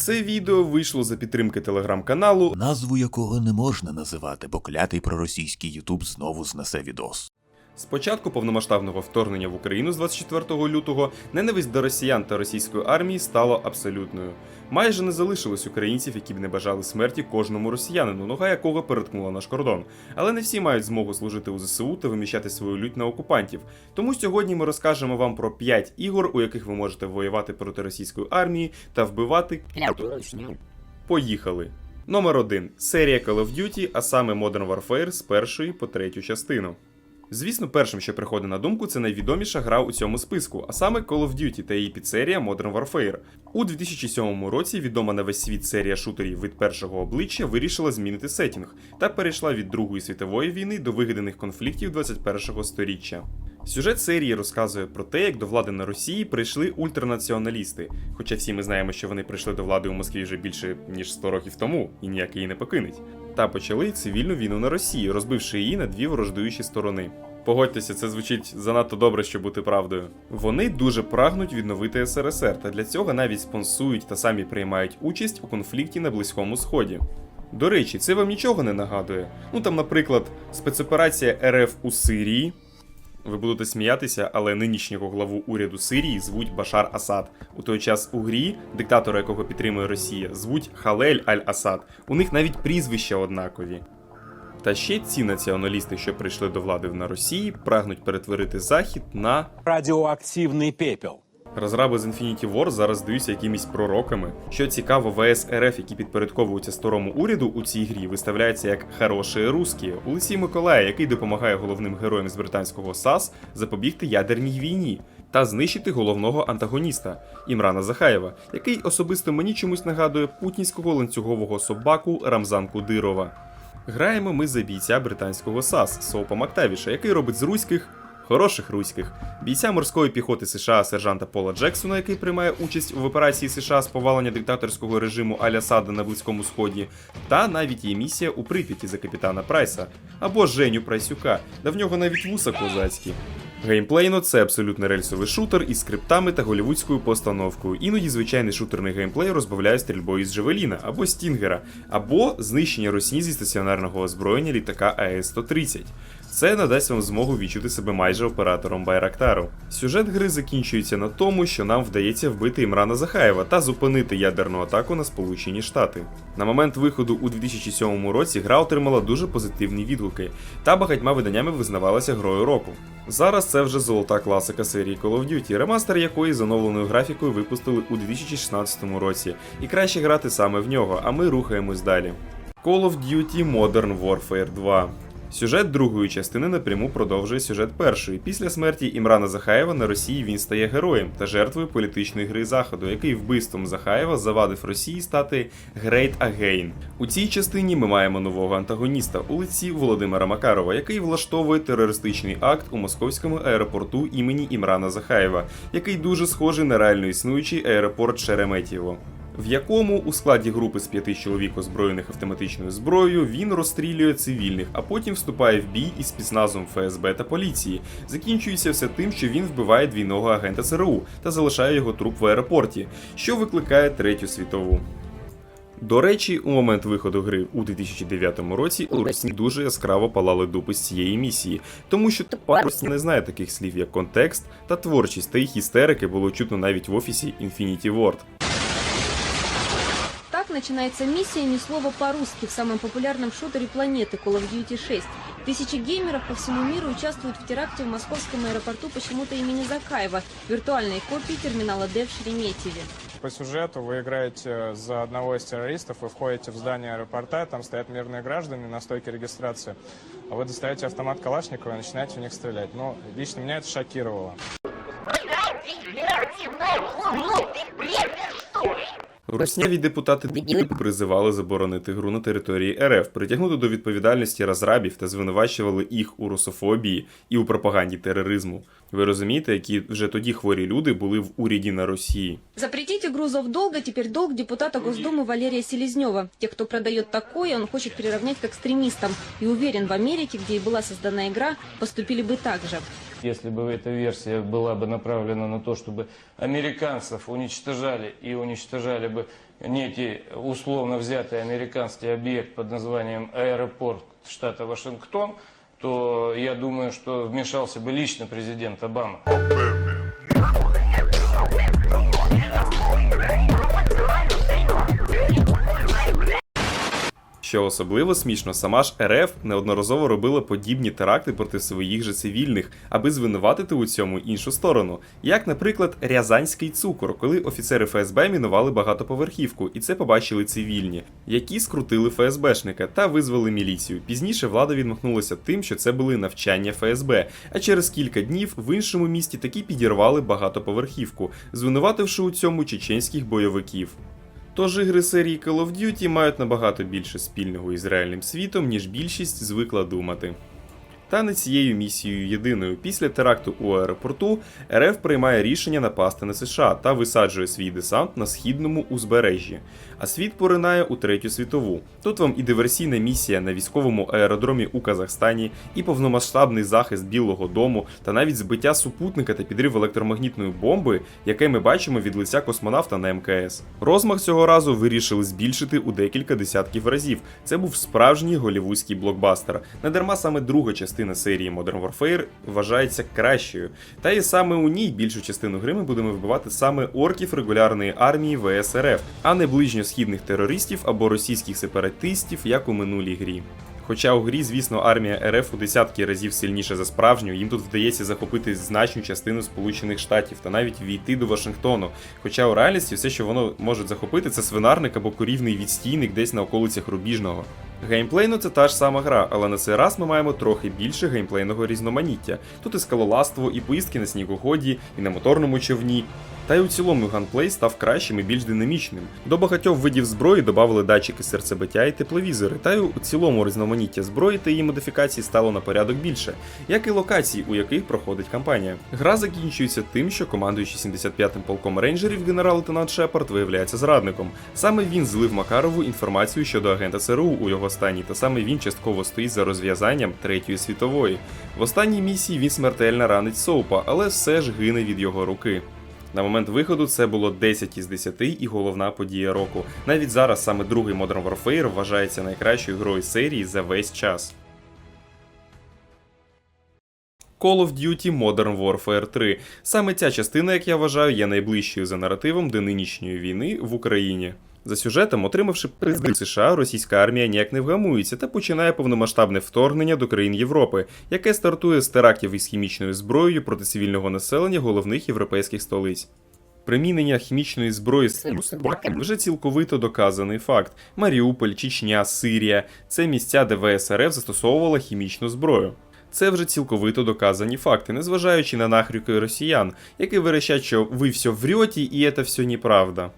Це відео вийшло за підтримки телеграм-каналу назву якого не можна називати, бо клятий проросійський Ютуб знову знесе відос. З початку повномасштабного вторгнення в Україну з 24 лютого ненависть до росіян та російської армії стала абсолютною. Майже не залишилось українців, які б не бажали смерті кожному росіянину, нога якого переткнула наш кордон. Але не всі мають змогу служити у ЗСУ та виміщати свою лють на окупантів. Тому сьогодні ми розкажемо вам про 5 ігор, у яких ви можете воювати проти російської армії та вбивати. Поїхали! Номер 1. Серія Call of Duty, а саме Modern Warfare з першої по третю частину. Звісно, першим, що приходить на думку, це найвідоміша гра у цьому списку, а саме Call of Duty та її підсерія Modern Warfare. У 2007 році відома на весь світ серія шутерів від першого обличчя вирішила змінити сетінг та перейшла від Другої світової війни до вигаданих конфліктів 21-го сторіччя. Сюжет серії розказує про те, як до влади на Росії прийшли ультранаціоналісти. Хоча всі ми знаємо, що вони прийшли до влади у Москві вже більше ніж 100 років тому, і ніяк її не покинуть. Та почали цивільну війну на Росії, розбивши її на дві ворождуючі сторони. Погодьтеся, це звучить занадто добре, щоб бути правдою. Вони дуже прагнуть відновити СРСР, та для цього навіть спонсують та самі приймають участь у конфлікті на Близькому Сході. До речі, це вам нічого не нагадує. Ну там, наприклад, спецоперація РФ у Сирії. Ви будете сміятися, але нинішнього главу уряду Сирії звуть Башар Асад. У той час у грі, диктатора якого підтримує Росія, звуть Халель Аль-Асад. У них навіть прізвища однакові. Та ще ці націоналісти, що прийшли до влади на Росії, прагнуть перетворити Захід на радіоактивний пепел. Розраби з Infinity War зараз здаються якимись пророками. Що цікаво, ВС РФ, які підпорядковуються старому уряду у цій грі, виставляються як хороші русські. Олексій Миколая, який допомагає головним героям з британського САС запобігти ядерній війні та знищити головного антагоніста Імрана Захаєва, який особисто мені чомусь нагадує путінського ланцюгового собаку Рамзан Кудирова. Граємо ми за бійця британського САС Соупа Мактавіша, який робить з руських хороших руських, бійця морської піхоти США сержанта Пола Джексона, який приймає участь в операції США з повалення диктаторського режиму Аля-Сада на Близькому Сході, та навіть є місія у Прип'яті за капітана Прайса або Женю Прайсюка, де в нього навіть вуса козацькі. Геймплейно це абсолютно рельсовий шутер із скриптами та голівудською постановкою. Іноді звичайний шутерний геймплей розбавляє стрільбою з Джевеліна або Стінгера, або знищення русні зі стаціонарного озброєння літака АЕС-130. Це надасть вам змогу відчути себе майже оператором Байрактару. Сюжет гри закінчується на тому, що нам вдається вбити Імрана Захаєва та зупинити ядерну атаку на Сполучені Штати. На момент виходу у 2007 році гра отримала дуже позитивні відгуки та багатьма виданнями визнавалася грою року. Зараз це вже золота класика серії Call of Duty, ремастер якої з оновленою графікою випустили у 2016 році, і краще грати саме в нього, а ми рухаємось далі. Call of Duty Modern Warfare 2 Сюжет другої частини напряму продовжує сюжет першої. Після смерті Імрана Захаєва на Росії він стає героєм та жертвою політичної гри Заходу, який вбивством Захаєва завадив Росії стати Great Again. У цій частині ми маємо нового антагоніста у лиці Володимира Макарова, який влаштовує терористичний акт у московському аеропорту імені Імрана Захаєва, який дуже схожий на реально існуючий аеропорт Шереметьєво в якому у складі групи з п'яти чоловік, озброєних автоматичною зброєю, він розстрілює цивільних, а потім вступає в бій із спецназом ФСБ та поліції. Закінчується все тим, що він вбиває двійного агента ЦРУ та залишає його труп в аеропорті, що викликає третю світову. До речі, у момент виходу гри у 2009 році у Росії дуже яскраво палали дупи з цієї місії, тому що просто не знає таких слів, як контекст та творчість, та їх істерики було чутно навіть в офісі Infinity Ward. Так начинается миссия «Ни слова по-русски» в самом популярном шутере планеты Call of Duty 6. Тысячи геймеров по всему миру участвуют в теракте в московском аэропорту почему-то имени Закаева, виртуальной копии терминала D в Шереметьеве. По сюжету вы играете за одного из террористов, вы входите в здание аэропорта, там стоят мирные граждане на стойке регистрации, а вы достаете автомат Калашникова и начинаете в них стрелять. Ну, лично меня это шокировало. Русняві депутати призивали заборонити гру на території РФ, притягнути до відповідальності розрабів та звинувачували їх у русофобії і у пропаганді тероризму. Ви розумієте, які вже тоді хворі люди були в уряді на Росії. Запретить игру «Зов долга» теперь долг депутата Госдумы Валерия Селезнева. Тех, кто продает такое, он хочет приравнять к экстремистам. И уверен, в Америке, где и была создана игра, поступили бы так же. Если бы эта версия была бы направлена на то, чтобы американцев уничтожали и уничтожали бы некий условно взятый американский объект под названием аэропорт штата Вашингтон, то я думаю, что вмешался бы лично президент Обама. Що особливо смішно, сама ж РФ неодноразово робила подібні теракти проти своїх же цивільних, аби звинуватити у цьому іншу сторону. Як, наприклад, Рязанський цукор, коли офіцери ФСБ мінували багатоповерхівку, і це побачили цивільні, які скрутили ФСБшника та визвали міліцію. Пізніше влада відмахнулася тим, що це були навчання ФСБ. А через кілька днів в іншому місті таки підірвали багатоповерхівку, звинувативши у цьому чеченських бойовиків. Тож ігри серії Call of Duty мають набагато більше спільного із реальним світом, ніж більшість звикла думати. Та не цією місією єдиною. Після теракту у аеропорту РФ приймає рішення напасти на США та висаджує свій десант на східному узбережжі. А світ поринає у третю світову. Тут вам і диверсійна місія на військовому аеродромі у Казахстані, і повномасштабний захист Білого Дому, та навіть збиття супутника та підрив електромагнітної бомби, яке ми бачимо від лиця космонавта на МКС. Розмах цього разу вирішили збільшити у декілька десятків разів. Це був справжній голівудський блокбастер. Недарма саме друга частина серії Modern Warfare вважається кращою. Та і саме у ній більшу частину гри ми будемо вбивати саме орків регулярної армії ВС РФ, а не ближньосхідних терористів або російських сепаратистів, як у минулій грі. Хоча у грі, звісно, армія РФ у десятки разів сильніша за справжню, їм тут вдається захопити значну частину Сполучених Штатів та навіть війти до Вашингтону. Хоча у реальності все, що воно може захопити, це свинарник або корівний відстійник десь на околицях рубіжного. Геймплейно це та ж сама гра, але на цей раз ми маємо трохи більше геймплейного різноманіття. Тут і скалолазтво, і поїздки на снігоході, і на моторному човні. Та й у цілому ганплей став кращим і більш динамічним. До багатьох видів зброї додавали датчики серцебиття і тепловізори, та й у цілому різноманіття зброї та її модифікацій стало на порядок більше, як і локацій, у яких проходить кампанія. Гра закінчується тим, що командуючий 75-м полком рейнджерів генерал-лейтенант Шепард виявляється зрадником. Саме він злив Макарову інформацію щодо агента ЦРУ у його стані, та саме він частково стоїть за розв'язанням Третьої світової. В останній місії він смертельно ранить Соупа, але все ж гине від його руки. На момент виходу це було 10 із 10 і головна подія року. Навіть зараз саме другий Modern Warfare вважається найкращою грою серії за весь час. Call of Duty Modern Warfare 3. Саме ця частина, як я вважаю, є найближчою за наративом до нинішньої війни в Україні. За сюжетом, отримавши призи США, російська армія ніяк не вгамується та починає повномасштабне вторгнення до країн Європи, яке стартує з терактів із хімічною зброєю проти цивільного населення головних європейських столиць. Примінення хімічної зброї вже цілковито доказаний факт. Маріуполь, Чечня, Сирія це місця, де ВСРФ застосовувала хімічну зброю. Це вже цілковито доказані факти, незважаючи на нахрюки росіян, які верещать, що ви все врете і це все неправда.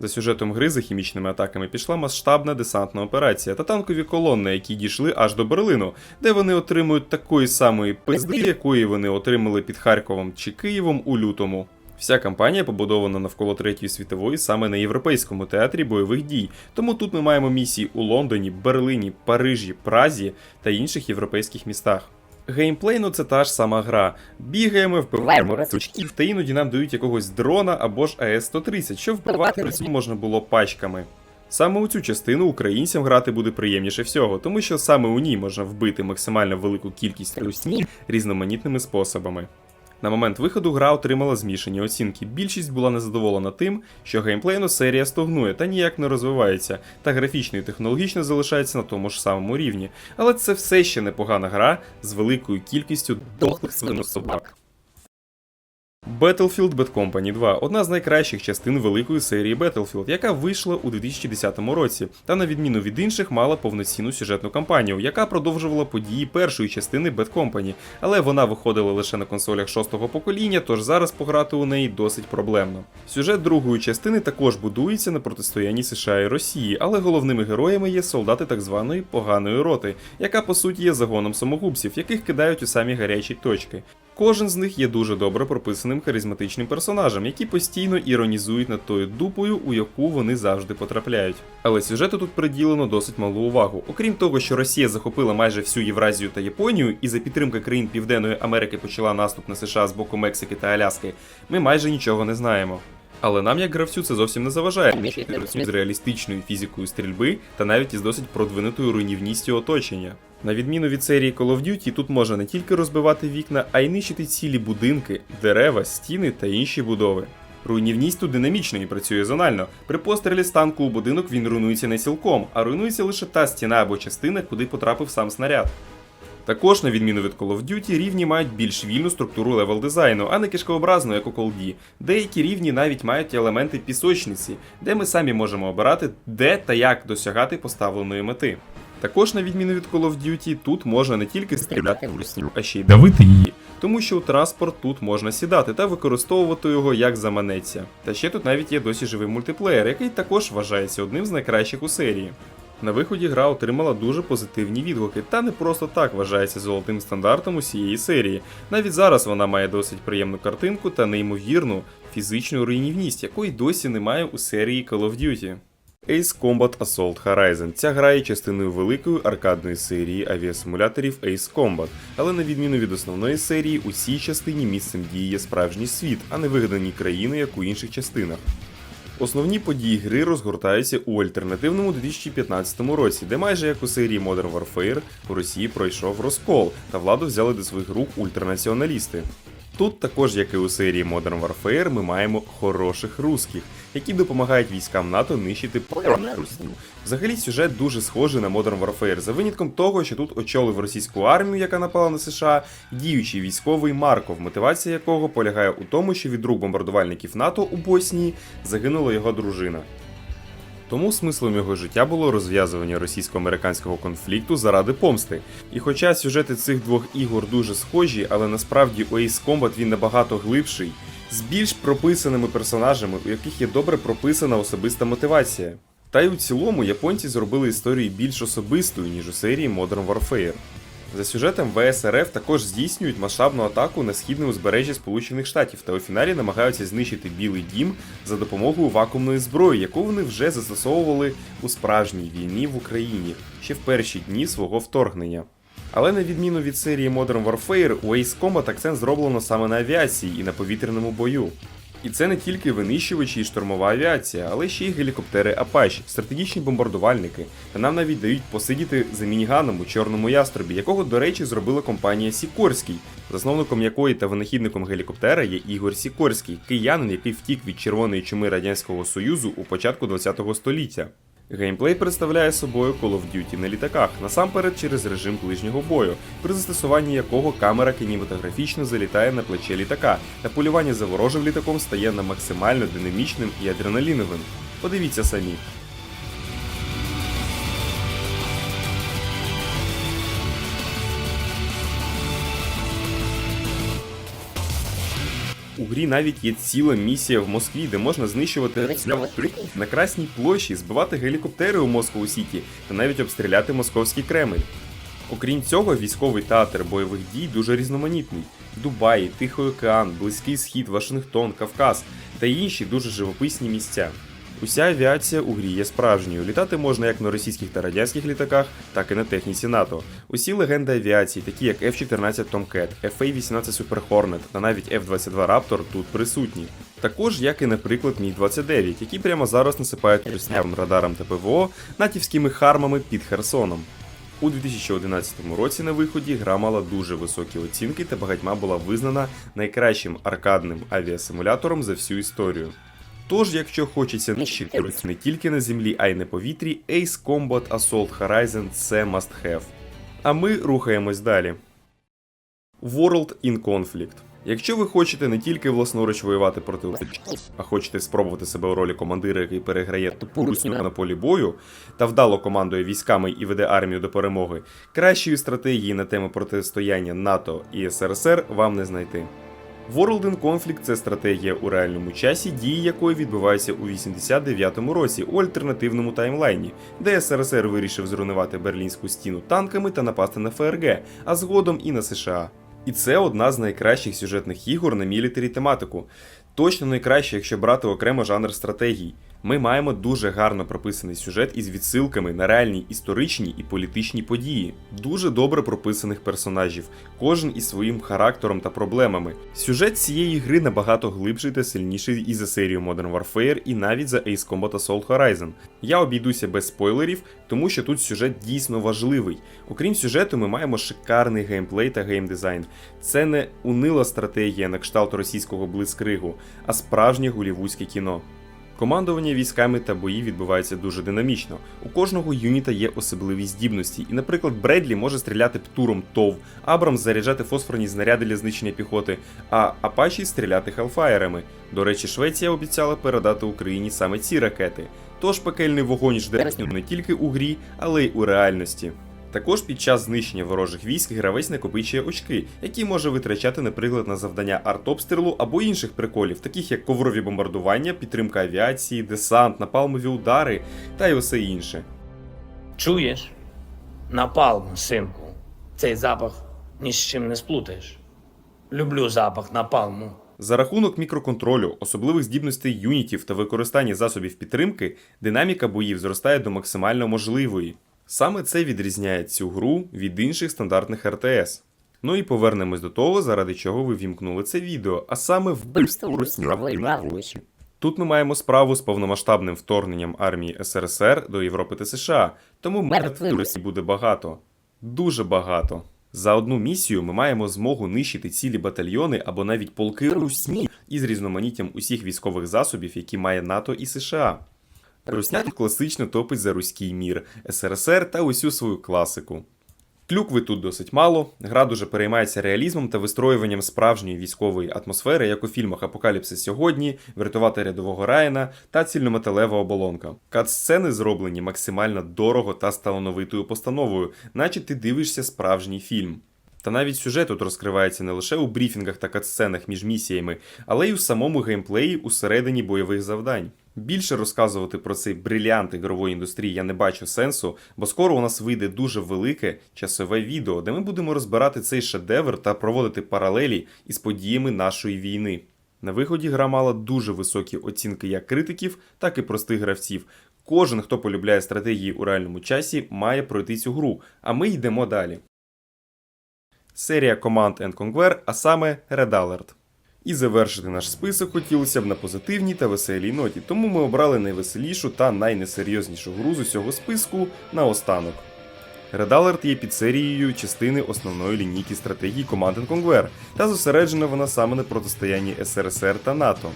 За сюжетом гри за хімічними атаками пішла масштабна десантна операція та танкові колони, які дійшли аж до Берлину, де вони отримують такої самої пизди, якої вони отримали під Харковом чи Києвом у лютому. Вся кампанія побудована навколо Третьої світової саме на європейському театрі бойових дій. Тому тут ми маємо місії у Лондоні, Берлині, Парижі, Празі та інших європейських містах. Геймплейно це та ж сама гра. Бігаємо, вбиваємо рацючків, та іноді нам дають якогось дрона або ж АС-130, що вбивати при цьому можна було пачками. Саме у цю частину українцям грати буде приємніше всього, тому що саме у ній можна вбити максимально велику кількість русні різноманітними способами. На момент виходу гра отримала змішані оцінки. Більшість була незадоволена тим, що геймплейно серія стогнує та ніяк не розвивається, та графічно і технологічно залишається на тому ж самому рівні. Але це все ще непогана гра з великою кількістю дохлих свинособак. Battlefield Bad Company 2 одна з найкращих частин великої серії Battlefield, яка вийшла у 2010 році, та на відміну від інших мала повноцінну сюжетну кампанію, яка продовжувала події першої частини Bad Company, але вона виходила лише на консолях шостого покоління, тож зараз пограти у неї досить проблемно. Сюжет другої частини також будується на протистоянні США і Росії, але головними героями є солдати так званої поганої роти, яка по суті є загоном самогубців, яких кидають у самі гарячі точки. Кожен з них є дуже добре прописаним харизматичним персонажем, які постійно іронізують над тою дупою, у яку вони завжди потрапляють. Але сюжету тут приділено досить малу увагу. Окрім того, що Росія захопила майже всю Євразію та Японію, і за підтримки країн Південної Америки почала наступ на США з боку Мексики та Аляски, ми майже нічого не знаємо. Але нам, як гравцю, це зовсім не заважає з реалістичною фізикою стрільби та навіть із досить продвинутою руйнівністю оточення. На відміну від серії Call of Duty, тут можна не тільки розбивати вікна, а й нищити цілі будинки, дерева, стіни та інші будови. Руйнівність тут динамічна і працює зонально. При пострілі з танку у будинок він руйнується не цілком, а руйнується лише та стіна або частина, куди потрапив сам снаряд. Також, на відміну від Call of Duty, рівні мають більш вільну структуру левел дизайну, а не кишкообразну, як у колді. Деякі рівні навіть мають елементи пісочниці, де ми самі можемо обирати, де та як досягати поставленої мети. Також, на відміну від Call of Duty, тут можна не тільки стріляти в русню, а ще й давити її, тому що у транспорт тут можна сідати та використовувати його як заманеться. Та ще тут навіть є досі живий мультиплеєр, який також вважається одним з найкращих у серії. На виході гра отримала дуже позитивні відгуки, та не просто так вважається золотим стандартом усієї серії. Навіть зараз вона має досить приємну картинку та неймовірну фізичну руйнівність, якої досі немає у серії Call of Duty. Ace Combat Assault Horizon. Ця гра є частиною великої аркадної серії авіасимуляторів Ace Combat, але на відміну від основної серії, у цій частині місцем дії є справжній світ, а не вигадані країни, як у інших частинах. Основні події гри розгортаються у альтернативному 2015 році, де майже як у серії Modern Warfare у Росії пройшов розкол та владу взяли до своїх рук ультранаціоналісти. Тут, також як і у серії Modern Warfare, ми маємо хороших русських, які допомагають військам НАТО нищити русню. Взагалі сюжет дуже схожий на Modern Warfare, за винятком того, що тут очолив російську армію, яка напала на США, діючий військовий Марков, мотивація якого полягає у тому, що від рук бомбардувальників НАТО у Боснії загинула його дружина. Тому смислом його життя було розв'язування російсько-американського конфлікту заради помсти. І хоча сюжети цих двох ігор дуже схожі, але насправді у Ace Combat він набагато глибший, з більш прописаними персонажами, у яких є добре прописана особиста мотивація. Та й у цілому японці зробили історію більш особистою, ніж у серії Modern Warfare. За сюжетом ВСРФ також здійснюють масштабну атаку на східне узбережжя Сполучених Штатів та у фіналі намагаються знищити Білий Дім за допомогою вакуумної зброї, яку вони вже застосовували у справжній війні в Україні ще в перші дні свого вторгнення. Але на відміну від серії Modern Warfare, у Ace Combat акцент зроблено саме на авіації і на повітряному бою. І це не тільки винищувачі і штурмова авіація, але ще й гелікоптери Apache, стратегічні бомбардувальники. Та нам навіть дають посидіти за мініганом у чорному яструбі, якого, до речі, зробила компанія Сікорський, засновником якої та винахідником гелікоптера є Ігор Сікорський, киянин, який втік від червоної чуми Радянського Союзу у початку ХХ століття. Геймплей представляє собою Call of Duty на літаках, насамперед через режим ближнього бою, при застосуванні якого камера кінематографічно залітає на плече літака, та полювання за ворожим літаком стає на максимально динамічним і адреналіновим. Подивіться самі. Грі навіть є ціла місія в Москві, де можна знищувати на Красній площі, збивати гелікоптери у Москву Сіті та навіть обстріляти московський Кремль. Окрім цього, військовий театр бойових дій дуже різноманітний. Дубай, Тихий океан, Близький Схід, Вашингтон, Кавказ та інші дуже живописні місця. Уся авіація у грі є справжньою. Літати можна як на російських та радянських літаках, так і на техніці НАТО. Усі легенди авіації, такі як F-14 Tomcat, FA-18 Super Hornet та навіть F-22 Raptor тут присутні. Також як і, наприклад, Мі-29, які прямо зараз насипають руснявим радаром та ПВО натівськими хармами під Херсоном. У 2011 році на виході гра мала дуже високі оцінки та багатьма була визнана найкращим аркадним авіасимулятором за всю історію. Тож, якщо хочеться нищити не тільки на землі, а й на повітрі, Ace Combat Assault Horizon це must have. А ми рухаємось далі. World in Conflict. Якщо ви хочете не тільки власноруч воювати проти а хочете спробувати себе у ролі командира, який переграє тупу русню на полі бою та вдало командує військами і веде армію до перемоги, кращої стратегії на тему протистояння НАТО і СРСР вам не знайти. World in Conflict – це стратегія у реальному часі, дії якої відбуваються у 89-му році у альтернативному таймлайні, де СРСР вирішив зруйнувати Берлінську стіну танками та напасти на ФРГ, а згодом і на США. І це одна з найкращих сюжетних ігор на мілітарі тематику. Точно найкраще, якщо брати окремо жанр стратегій. Ми маємо дуже гарно прописаний сюжет із відсилками на реальні історичні і політичні події, дуже добре прописаних персонажів, кожен із своїм характером та проблемами. Сюжет цієї гри набагато глибший та сильніший і за серію Modern Warfare, і навіть за Ace Combat Assault Horizon. Я обійдуся без спойлерів, тому що тут сюжет дійсно важливий. Окрім сюжету, ми маємо шикарний геймплей та геймдизайн. Це не унила стратегія на кшталт російського блискригу, а справжнє голівудське кіно. Командування військами та бої відбуваються дуже динамічно. У кожного юніта є особливі здібності, і, наприклад, Бредлі може стріляти птуром ТОВ, Абрамс заряджати фосфорні знаряди для знищення піхоти, а Апачі стріляти хелфаєрами. До речі, Швеція обіцяла передати Україні саме ці ракети. Тож пекельний вогонь жде не тільки у грі, але й у реальності. Також під час знищення ворожих військ гравець накопичує очки, які може витрачати, наприклад, на завдання артобстрілу або інших приколів, таких як коврові бомбардування, підтримка авіації, десант, напалмові удари та й усе інше. Чуєш? Напалм, синку. Цей запах ні з чим не сплутаєш. Люблю запах напалму. За рахунок мікроконтролю, особливих здібностей юнітів та використання засобів підтримки, динаміка боїв зростає до максимально можливої. Саме це відрізняє цю гру від інших стандартних РТС. Ну і повернемось до того, заради чого ви вімкнули це відео, а саме вбивство русні. Тут ми маємо справу з повномасштабним вторгненням армії СРСР до Європи та США, тому мертвих буде багато. Дуже багато. За одну місію ми маємо змогу нищити цілі батальйони або навіть полки русні із різноманіттям усіх військових засобів, які має НАТО і США. Русня тут класично топить за руський мір, СРСР та усю свою класику. Клюкви тут досить мало, гра дуже переймається реалізмом та вистроюванням справжньої військової атмосфери, як у фільмах Апокаліпсис сьогодні, Врятувати рядового Райана та цільнометалева оболонка. Кат-сцени зроблені максимально дорого та з талановитою постановою, наче ти дивишся справжній фільм. Та навіть сюжет тут розкривається не лише у брифінгах та катсценах між місіями, але й у самому геймплеї усередині бойових завдань. Більше розказувати про цей брилянт ігрової індустрії я не бачу сенсу, бо скоро у нас вийде дуже велике часове відео, де ми будемо розбирати цей шедевр та проводити паралелі із подіями нашої війни. На виході гра мала дуже високі оцінки як критиків, так і простих гравців. Кожен, хто полюбляє стратегії у реальному часі, має пройти цю гру, а ми йдемо далі. Серія Command and Conquer, а саме Red Alert. І завершити наш список хотілося б на позитивній та веселій ноті, тому ми обрали найвеселішу та найнесерйознішу гру з усього списку на останок. Red Alert є підсерією частини основної лінійки стратегії Command Conquer, та зосереджена вона саме на протистоянні СРСР та НАТО.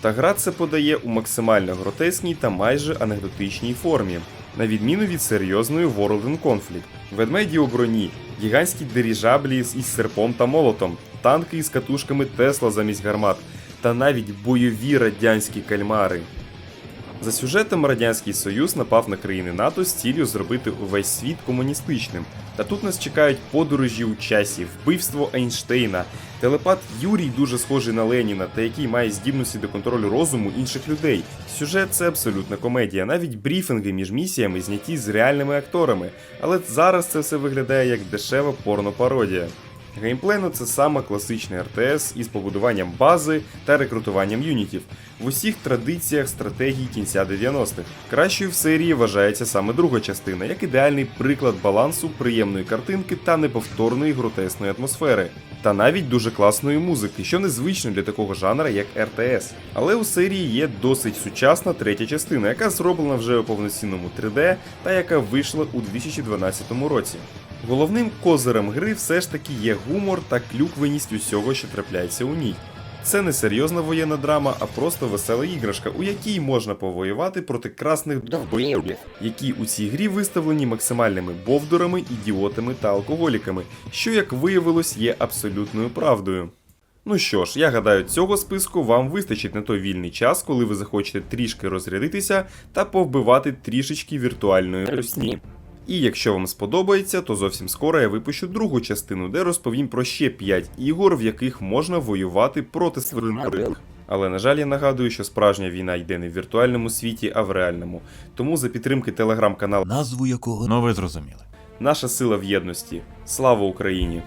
Та гра це подає у максимально гротескній та майже анекдотичній формі, на відміну від серйозної World in Conflict. Ведмеді у броні, гігантські диріжаблі із серпом та молотом, танки із катушками Тесла замість гармат, та навіть бойові радянські кальмари. За сюжетом Радянський Союз напав на країни НАТО з ціллю зробити увесь світ комуністичним. Та тут нас чекають подорожі у часі, вбивство Ейнштейна, телепат Юрій дуже схожий на Леніна, та який має здібності до контролю розуму інших людей. Сюжет це абсолютна комедія, навіть брифінги між місіями зняті з реальними акторами, але зараз це все виглядає як дешева порнопародія. Геймплейно це саме класичний РТС із побудуванням бази та рекрутуванням юнітів в усіх традиціях стратегії кінця 90-х. Кращою в серії вважається саме друга частина, як ідеальний приклад балансу приємної картинки та неповторної гротесної атмосфери. Та навіть дуже класної музики, що незвично для такого жанра, як РТС. Але у серії є досить сучасна третя частина, яка зроблена вже у повноцінному 3D та яка вийшла у 2012 році. Головним козирем гри все ж таки є гумор та клюквеність усього, що трапляється у ній. Це не серйозна воєнна драма, а просто весела іграшка, у якій можна повоювати проти красних довбоєвлів, які у цій грі виставлені максимальними бовдурами, ідіотами та алкоголіками, що, як виявилось, є абсолютною правдою. Ну що ж, я гадаю, цього списку вам вистачить на той вільний час, коли ви захочете трішки розрядитися та повбивати трішечки віртуальної русні. І якщо вам сподобається, то зовсім скоро я випущу другу частину, де розповім про ще 5 ігор, в яких можна воювати проти свинарих. Але на жаль, я нагадую, що справжня війна йде не в віртуальному світі, а в реальному. Тому за підтримки телеграм-каналу Назву якого ну ви зрозуміли. Наша сила в єдності. Слава Україні!